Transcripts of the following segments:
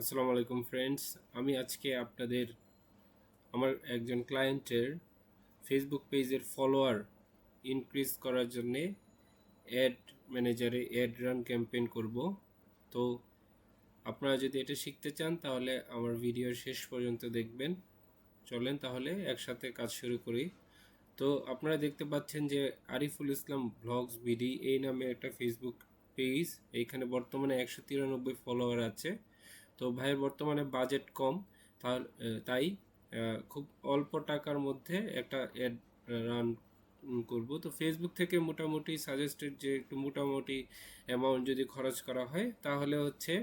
আসসালামু আলাইকুম ফ্রেন্ডস আমি আজকে আপনাদের আমার একজন ক্লায়েন্টের ফেসবুক পেজের ফলোয়ার ইনক্রিজ করার জন্যে অ্যাড ম্যানেজারে অ্যাড রান ক্যাম্পেইন করব। তো আপনারা যদি এটা শিখতে চান, তাহলে আমার ভিডিওর শেষ পর্যন্ত দেখবেন। চলেন তাহলে একসাথে কাজ শুরু করি। তো আপনারা দেখতে পাচ্ছেন যে আরিফুল ইসলাম ব্লগস বিডি এই নামে একটা ফেসবুক পেজ এইখানে বর্তমানে একশো তিরানব্বই ফলোয়ার আছে। তো ভাইয়ের বর্তমানে বাজেট কম, তার তাই খুব অল্প টাকার মধ্যে একটা অ্যাড রান করব। তো ফেসবুক থেকে মোটামুটি সাজেস্টেড যে একটু মোটামুটি অ্যামাউন্ট যদি খরচ করা হয়, তাহলে হচ্ছে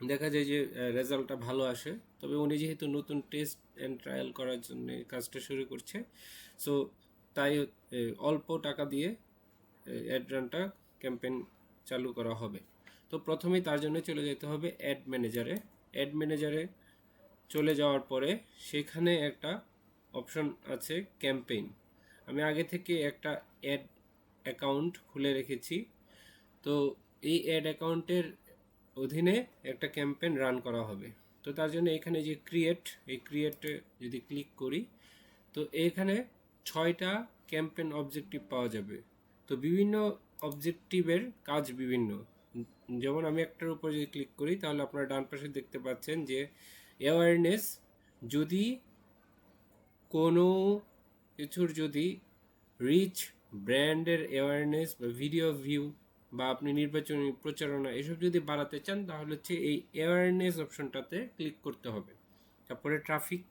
দেখা যায় যে রেজাল্টটা ভালো আসে। তবে উনি যেহেতু নতুন টেস্ট অ্যান্ড ট্রায়াল করার জন্য কাজটা শুরু করছে সো তাই অল্প টাকা দিয়ে অ্যাড রানটা ক্যাম্পেইন চালু করা হবে। তো প্রথমেই তার জন্য চলে যেতে হবে অ্যাড ম্যানেজারে। অ্যাড ম্যানেজারে চলে যাওয়ার পরে সেখানে একটা অপশন আছে ক্যাম্পেইন। আমি আগে থেকে একটা অ্যাড অ্যাকাউন্ট খুলে রেখেছি। তো এই অ্যাড অ্যাকাউন্টের অধীনে একটা ক্যাম্পেইন রান করা হবে। তো তার জন্য এখানে যে ক্রিয়েট এই ক্রিয়েটে যদি ক্লিক করি, তো এখানে ছয়টা ক্যাম্পেইন অবজেক্টিভ পাওয়া যাবে। তো বিভিন্ন অবজেক্টিভের কাজ বিভিন্ন। যেমন আমি একটার উপর যদি ক্লিক করি, তাহলে আপনারা ডান পাশে দেখতে পাচ্ছেন যে অ্যাওয়ারনেস যদি কোনো কিছুর যদি রিচ ব্র্যান্ডের অ্যাওয়ারনেস বা ভিডিও ভিউ বা আপনি নির্বাচনী প্রচারণা এসব যদি বাড়াতে চান, তাহলে হচ্ছে এই অ্যাওয়ারনেস অপশনটাতে ক্লিক করতে হবে। তারপরে ট্রাফিক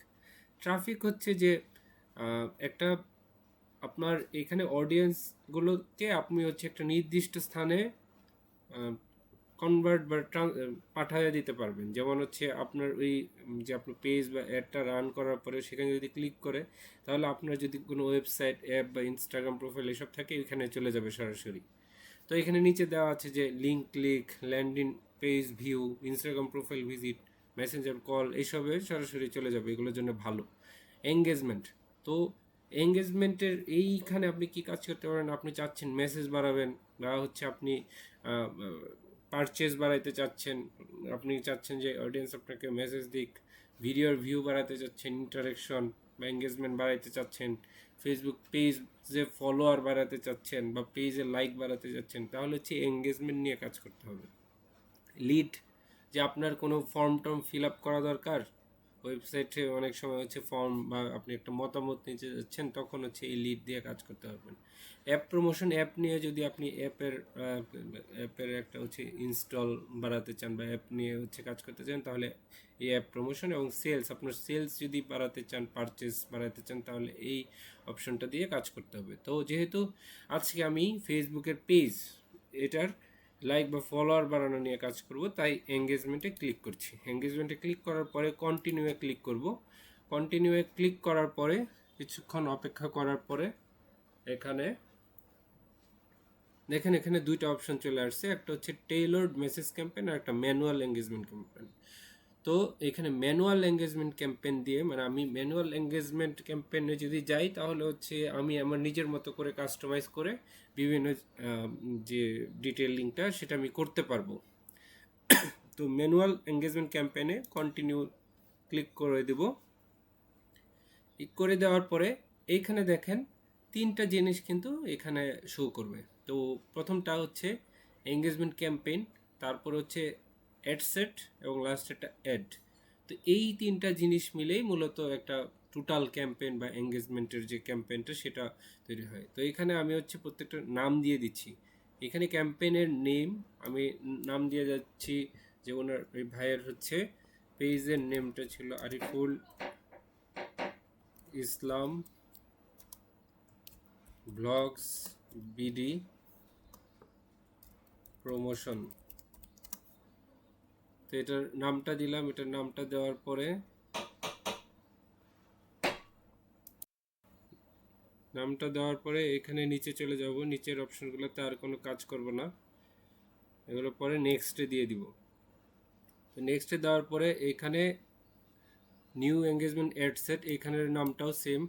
ট্রাফিক হচ্ছে যে একটা আপনার এখানে অডিয়েন্সগুলোকে আপনি হচ্ছে একটা নির্দিষ্ট স্থানে কনভার্ট বা পাঠিয়ে দিতে পারবেন। যেমন হচ্ছে আপনার ওই যে আপনার পেজ বা অ্যাডটা রান করার পরে সেখানে যদি ক্লিক করে, তাহলে আপনার যদি কোনো ওয়েবসাইট অ্যাপ বা ইনস্টাগ্রাম প্রোফাইল এসব থাকে এখানে চলে যাবে সরাসরি। তো এখানে নিচে দেওয়া আছে যে link click landing page view Instagram profile visit messenger call এইসবে সরাসরি চলে যাবে। এগুলোর জন্য ভালো। এঙ্গেজমেন্ট তো এঙ্গেজমেন্টের এইখানে আপনি কি কাজ করতে পারেন? আপনি চাচ্ছেন মেসেজ বাড়াবেন বা হচ্ছে আপনি পারচেজ বাড়াইতে চাচ্ছেন, আপনি চাচ্ছেন যে অডিয়েন্স আপনাকে মেসেজ দিক ভিডিওর ভিউ বাড়াতে চাচ্ছেন ইন্টারেকশন বা এঙ্গেজমেন্ট বাড়াইতে চাচ্ছেন ফেসবুক পেজ যে ফলোয়ার বাড়াতে চাচ্ছেন বা পেজে লাইক বাড়াতে চাচ্ছেন, তাহলে হচ্ছে এঙ্গেজমেন্ট নিয়ে কাজ করতে হবে। লিড যে আপনার কোনো ফর্ম টর্ম ফিল আপ করা দরকার ওয়েবসাইটে অনেক সময় হচ্ছে ফর্ম বা আপনি একটা মতামত নিতে যাচ্ছেন, তখন হচ্ছে এই লিড দিয়ে কাজ করতে পারবেন। অ্যাপ প্রমোশন অ্যাপ নিয়ে যদি আপনি অ্যাপের অ্যাপের একটা হচ্ছে ইনস্টল বাড়াতে চান বা অ্যাপ নিয়ে হচ্ছে কাজ করতে চান, তাহলে এই অ্যাপ প্রমোশন এবং সেলস আপনার সেলস যদি বাড়াতে চান পারচেস বাড়াতে চান, তাহলে এই অপশনটা দিয়ে কাজ করতে হবে। তো যেহেতু আজকে আমি ফেসবুকের পেজ এটার লাইক বা ফলোয়ার বাড়ানো নিয়ে কাজ করব, তাই এঙ্গেজমেন্টে ক্লিক করছি। এঙ্গেজমেন্টে ক্লিক করার পরে কন্টিনিউয়ে ক্লিক করব। কন্টিনিউয়ে ক্লিক করার পরে, কিছুক্ষণ অপেক্ষা করার পরে, এখানে দেখেন এখানে দুইটা অপশন চলে আসছে, একটা হচ্ছে টেইলর্ড মেসেজ ক্যাম্পেন আর একটা ম্যানুয়াল এঙ্গেজমেন্ট ক্যাম্পেইন তো এখানে ম্যানুয়াল এঙ্গেজমেন্ট ক্যাম্পেন দিয়ে মানে আমি ম্যানুয়াল এঙ্গেজমেন্ট ক্যাম্পেনে যদি যাই, তাহলে হচ্ছে আমি আমার নিজের মতো করে কাস্টমাইজ করে বিভিন্ন যে ডিটেলিংটা সেটা আমি করতে পারব। তো ম্যানুয়াল এঙ্গেজমেন্ট ক্যাম্পেনে কন্টিনিউ ক্লিক করে দেব। ক্লিক করে দেওয়ার পরে এইখানে দেখেন তিনটা জিনিস কিন্তু এখানে শো করবে। তো প্রথমটা হচ্ছে এঙ্গেজমেন্ট ক্যাম্পেইন তারপর হচ্ছে অ্যাড সেট এবং লাস্ট একটা অ্যাড তো এই তিনটা জিনিস মিলেই মূলত একটা টোটাল ক্যাম্পেইন বা এঙ্গেজমেন্টের যে ক্যাম্পেইনটা সেটা তৈরি হয়। তো এখানে আমি হচ্ছে প্রত্যেকটা নাম দিয়ে দিচ্ছি। এখানে ক্যাম্পেইনের নেম আমি নাম দিয়ে যাচ্ছি যে ওনার ওই ভাইয়ের হচ্ছে পেজের নেমটা ছিল Ariful Islam blogs BD promotion. এটার নামটা দিলাম, এটার নামটা দেওয়ার পরে নামটা দেওয়ার পরে এখানে নিচে চলে যাব, নিচের অপশনগুলোতে আর কোনো কাজ করব না। এগুলো পরে নেক্সটে দিয়ে দিব। তো নেক্সটে দেওয়ার পরে এখানে নিউ এঙ্গেজমেন্ট অ্যাড সেট এখানের নামটাও সেম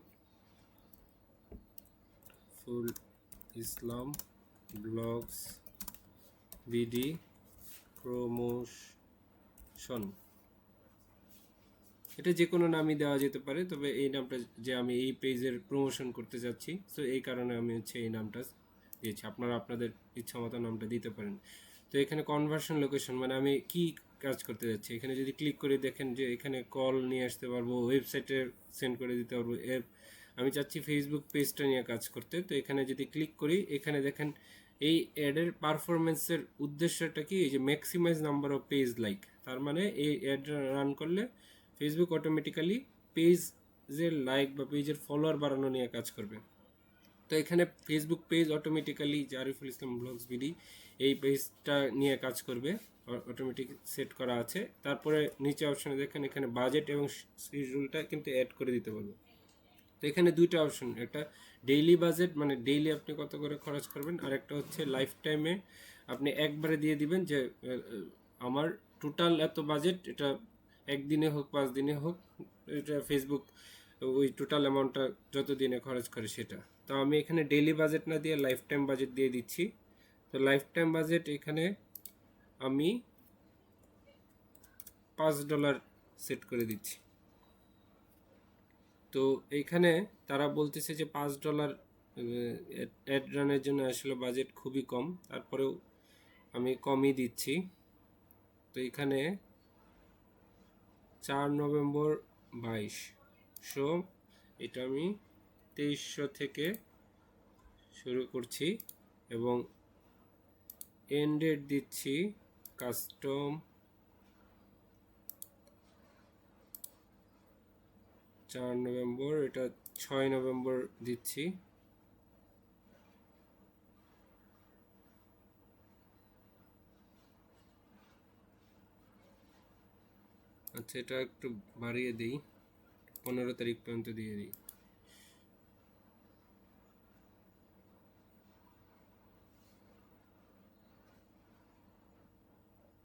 ফুল ইসলাম ব্লগস, বিডি প্রমোশন এটা যে কোনো নামই দেওয়া যেতে পারে, তবে এই নামটা যে আমি এই পেজের প্রমোশন করতে যাচ্ছি সো এই কারণে আমি হচ্ছে এই নামটা দিয়েছি। আপনারা আপনাদের ইচ্ছা মতো নামটা দিতে পারেন। তো এখানে কনভার্সন লোকেশন মানে আমি কি কাজ করতে যাচ্ছি? এখানে যদি ক্লিক করে দেখেন যে এখানে কল নিয়ে আসতে পারব ওয়েবসাইটে সেন্ড করে দিতে পারব এর আমি চাচ্ছি ফেসবুক পেজটা নিয়ে কাজ করতে। তো এখানে যদি ক্লিক করি, এখানে দেখেন এই অ্যাডের পারফরমেন্সের উদ্দেশ্যটা কি? এই যে maximise number of page like তার মানে এই অ্যাড রান করলে ফেসবুক অটোমেটিক্যালি পেজের লাইক বা পেজের ফলোয়ার বাড়ানো নিয়ে কাজ করবে। তো এখানে Facebook page automatically Jariful Islam blogs BD এই পেজটা নিয়ে কাজ করবে অটোমেটিক সেট করা আছে। তারপরে নিচে অপশনে দেখেন, এখানে বাজেট এবং শিডিউলটা কিন্তু অ্যাড করে দিতে পারব তো এখানে দুইটা অপশন একটা ডেইলি বাজেট মানে ডেইলি আপনি কত করে খরচ করবেন, আর একটা হচ্ছে লাইফ টাইমে আপনি একবারে দিয়ে দিবেন যে আমার টোটাল এত বাজেট এটা একদিনে হোক, পাঁচ দিনে হোক, এটা ফেসবুক ওই টোটাল অ্যামাউন্টটা যত দিনে খরচ করে সেটা। তো আমি এখানে ডেইলি বাজেট না দিয়ে লাইফ টাইম বাজেট দিয়ে দিচ্ছি। তো লাইফ টাইম বাজেট এখানে আমি পাঁচ ডলার সেট করে দিচ্ছি। তো এইখানে তারা বলতেছে যে পাঁচ ডলার অ্যাড রানের জন্য আসলে বাজেট খুবই কম। তারপরেও আমি কমই দিচ্ছি। তো এখানে চার নভেম্বর বাইশ। সো এটা আমি তেইশশো থেকে শুরু করছি এবং এন্ড ডেট দিচ্ছি কাস্টম চার নভেম্বর, এটা ছয় নভেম্বর দিচ্ছি। আচ্ছা এটা একটু বাড়িয়ে দিই। পনেরো তারিখ পর্যন্ত দিয়ে দিই।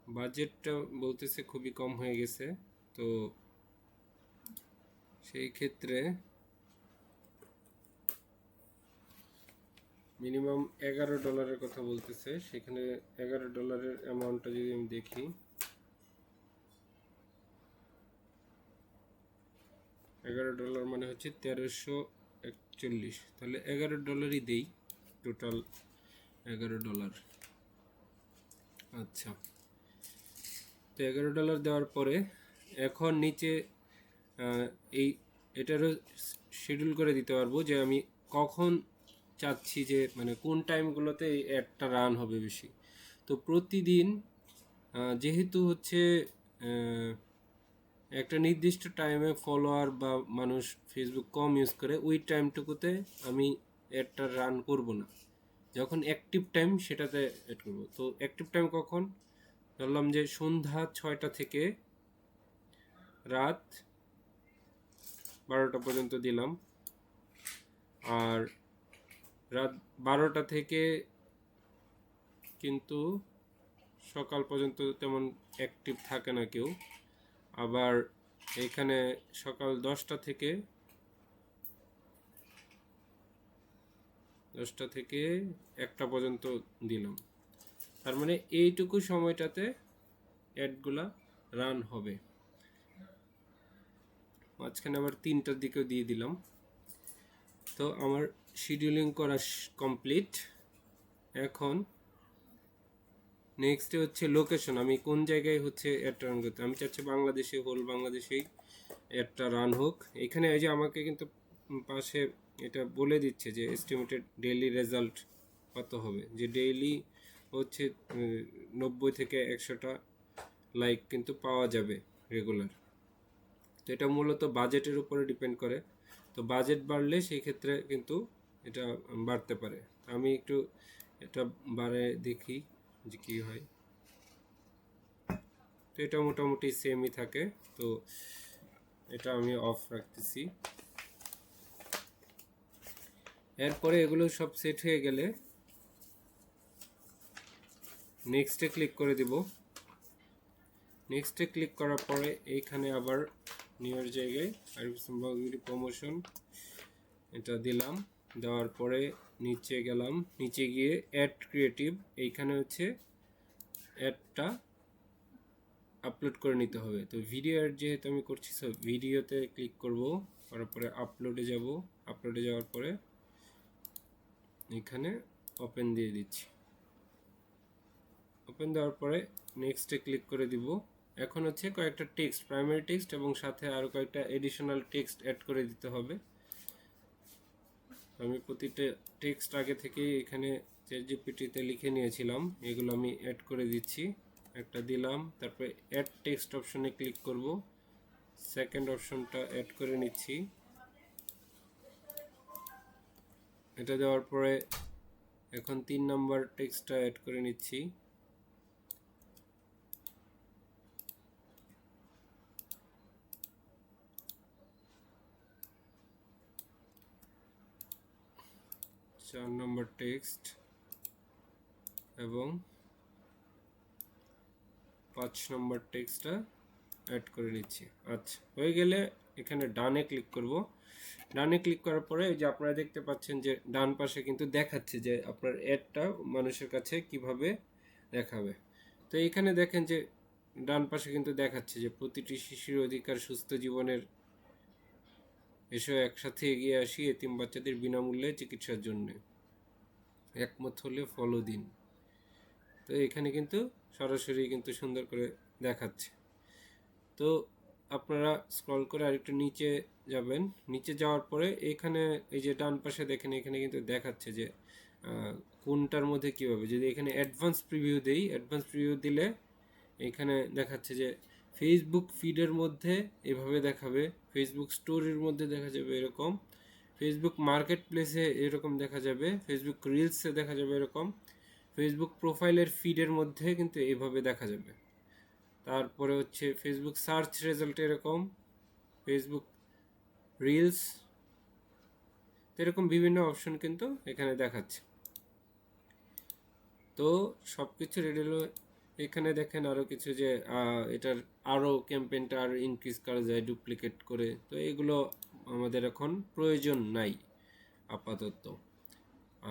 বাজেটটা বলতেছে খুবই কম হয়ে গেছে, তো সেই ক্ষেত্রে মিনিমাম এগারো ডলারের কথা বলতেছে। সেখানে এগারো ডলারের অ্যামাউন্টটা যদি আমি দেখি এগারো ডলার মানে হচ্ছে তেরোশো একচল্লিশ। তাহলে এগারো ডলারই দেই টোটাল এগারো ডলার। আচ্ছা। তো এগারো ডলার দেওয়ার পরে এখন নিচে এই এটারও শিডিউল করে দিতে পারব যে আমি কখন চাচ্ছি যে মানে কোন টাইমগুলোতে এই অ্যাডটা রান হবে বেশি। তো প্রতিদিন যেহেতু হচ্ছে একটা নির্দিষ্ট টাইমে ফলোয়ার বা মানুষ ফেসবুক কম ইউজ করে, ওই টাইমটুকুতে আমি অ্যাডটা রান করব না। যখন অ্যাক্টিভ টাইম সেটাতে অ্যাড করব। তো অ্যাক্টিভ টাইম কখন? ধরলাম যে সন্ধ্যা ছয়টা থেকে রাত বারোটা পর্যন্ত দিলাম। আর রাত বারোটা থেকে কিন্তু সকাল পর্যন্ত তেমন অ্যাক্টিভ থাকে না কেউ। আবার এখানে সকাল দশটা থেকে দশটা থেকে একটা পর্যন্ত দিলাম। তার মানে এইটুকু সময়টাতে অ্যাডগুলা রান হবে। মাঝখানে আবার তিনটার দিকেও দিয়ে দিলাম। তো আমার শিডিউলিং করা কমপ্লিট এখন নেক্সটে হচ্ছে লোকেশন আমি কোন জায়গায় হচ্ছে অ্যাডটা রান করতে আমি চাচ্ছি বাংলাদেশে হোল, বাংলাদেশেই অ্যাডটা রান হোক। এখানে এই যে আমাকে কিন্তু পাশে এটা বলে দিচ্ছে যে এস্টিমেটেড ডেইলি রেজাল্ট কত হবে। যে ডেইলি হচ্ছে নব্বই থেকে একশোটা লাইক কিন্তু পাওয়া যাবে রেগুলার তো এটা মূলত বাজেটের উপরে ডিপেন্ড করে। তো বাজেট বাড়লে সেই ক্ষেত্রে কিন্তু এটা বাড়তে পারে। আমি একটু এটা বাড়ে দেখি। যে কী হয়। তো এটা মোটামুটি সেমই থাকে। তো এটা আমি অফ রাখতেছি। এরপরে এগুলো সব সেট হয়ে গেলে নেক্সটে ক্লিক করে দিব। নেক্সটে ক্লিক করার পরে এইখানে আবার নিউর জায়গায় আরিফ প্রমোশন এটা দিলাম। দেওয়ার পরে নিচে গেলাম। নিচে গিয়ে অ্যাড ক্রিয়েটিভ এইখানে হচ্ছে অ্যাডটা আপলোড করে নিতে হবে। তো ভিডিও অ্যাড যেহেতু আমি করছি সো ভিডিওতে ক্লিক করব, করার পরে আপলোডে যাব। আপলোডে যাওয়ার পরে এখানে ওপেন দিয়ে দিচ্ছি। ওপেন দেওয়ার পরে নেক্সটে ক্লিক করে দিব। এখন হচ্ছে কয়েকটা টেক্সট প্রাইমারি টেক্সট এবং সাথে আরও কয়েকটা এডিশনাল টেক্সট অ্যাড করে দিতে হবে। আমি প্রতিটা টেক্সট আগে থেকেই এখানে চ্যাট জিপিটিতে লিখে নিয়েছিলাম। এগুলো আমি অ্যাড করে দিচ্ছি। একটা দিলাম, তারপরে অ্যাড টেক্সট অপশনে ক্লিক করব। সেকেন্ড অপশনটা অ্যাড করে নিচ্ছি। এটা দেওয়ার পরে এখন তিন নাম্বার টেক্সটটা অ্যাড করে নিচ্ছি। চার নম্বর টেক্সট এবং পাঁচ নম্বর টেক্সটটা অ্যাড করে নিচ্ছি। আচ্ছা হয়ে গেলে এখানে ডানে ক্লিক করব। ডানে ক্লিক করার পরে এই যে আপনারা দেখতে পাচ্ছেন যে ডান পাশে কিন্তু দেখাচ্ছে যে আপনার অ্যাডটা মানুষের কাছে কীভাবে দেখাবে। তো এখানে দেখেন যে ডান পাশে কিন্তু দেখাচ্ছে যে প্রতিটি শিশুর অধিকার সুস্থ জীবনের এসব একসাথে এগিয়ে আসি, এতিম বাচ্চাদের বিনামূল্যে চিকিৎসার জন্য। একমত হলে ফলো দিন। তো এখানে কিন্তু সরাসরি কিন্তু সুন্দর করে দেখাচ্ছে। তো আপনারা স্ক্রল করে আরেকটু নিচে যাবেন। নিচে যাওয়ার পরে এখানে এই যে ডান পাশে দেখেন, এখানে কিন্তু দেখাচ্ছে যে কোনটার মধ্যে কীভাবে। যদি এখানে অ্যাডভান্স প্রিভিউ দেই অ্যাডভান্স প্রিভিউ দিলে এখানে দেখাচ্ছে যে ফেসবুক ফিডের মধ্যে এভাবে দেখাবে ফেসবুক স্টোরির মধ্যে দেখা যাবে এরকম। ফেসবুক মার্কেট প্লেসে এরকম দেখা যাবে ফেসবুক রিলসে দেখা যাবে এরকম ফেসবুক প্রোফাইলের ফিডের মধ্যে কিন্তু এভাবে দেখা যাবে। তারপরে হচ্ছে ফেসবুক সার্চ রেজাল্ট এরকম ফেসবুক রিলস এরকম বিভিন্ন অপশন কিন্তু এখানে দেখাচ্ছে। তো সব কিছু রেডি এখানে দেখেন আরও কিছু যে এটার আরও ক্যাম্পেইনটা আরও ইনক্রিজ করা যায় ডুপ্লিকেট করে। তো এগুলো আমাদের এখন প্রয়োজন নাই আপাতত।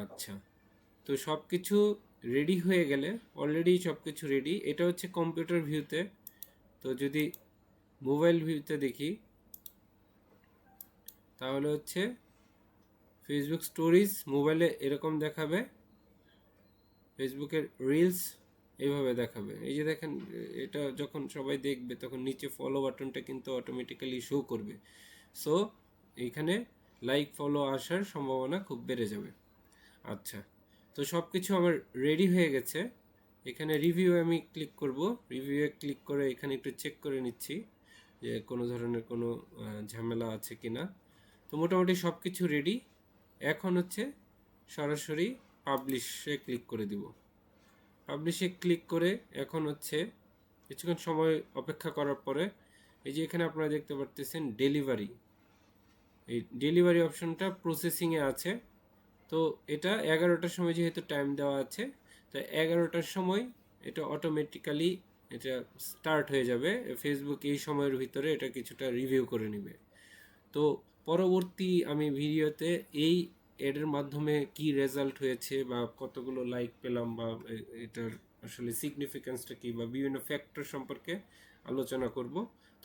আচ্ছা তো সব কিছু রেডি হয়ে গেলে অলরেডি সব কিছু রেডি এটা হচ্ছে কম্পিউটার ভিউতে তো। যদি মোবাইল ভিউতে দেখি, তাহলে হচ্ছে ফেসবুক স্টোরিজ মোবাইলে এরকম দেখাবে ফেসবুকের রিলস এইভাবে দেখাবে। এই যে দেখেন, এটা যখন সবাই দেখবে, তখন নিচে ফলো বাটনটা কিন্তু অটোমেটিক্যালি শো করবে। সো এইখানে লাইক ফলো আসার সম্ভাবনা খুব বেড়ে যাবে। আচ্ছা তো সব কিছু আমার রেডি হয়ে গেছে। এখানে রিভিউ আমি ক্লিক করব। রিভিউয়ে ক্লিক করে এখানে একটু চেক করে নিচ্ছি যে কোনো ধরনের কোনো ঝামেলা আছে কি না। তো মোটামুটি সব কিছু রেডি এখন হচ্ছে সরাসরি পাবলিশে ক্লিক করে দিব। পাবলিশে ক্লিক করে এখন হচ্ছে কিছুক্ষণ সময় অপেক্ষা করার পরে এই যে এখানে আপনারা দেখতে পারতেছেন ডেলিভারি। এই ডেলিভারি অপশনটা প্রসেসিংয়ে আছে। তো এটা এগারোটার সময় যেহেতু টাইম দেওয়া আছে, তো এগারোটার সময় এটা অটোমেটিক্যালি এটা স্টার্ট হয়ে যাবে। ফেসবুক এই সময়ের ভিতরে এটা কিছুটা রিভিউ করে নেবে। তো পরবর্তী আমি ভিডিওতে এই এডের মাধ্যমে কি রেজাল্ট হয়েছে বা কতগুলো লাইক পেলাম বা এটার আসলে সিগনিফিক্যান্সটা কি বা বিভিন্ন ফ্যাক্টর সম্পর্কে আলোচনা করব।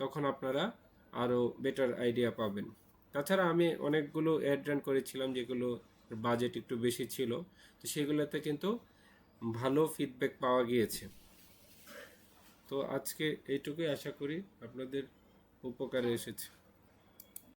তখন আপনারা আরও বেটার আইডিয়া পাবেন। তাছাড়া আমি অনেকগুলো অ্যাড রান করেছিলাম যেগুলো বাজেট একটু বেশি ছিল, তো সেগুলোতে কিন্তু ভালো ফিডব্যাক পাওয়া গিয়েছে। তো আজকে এইটুকুই আশা করি আপনাদের উপকারে এসেছে।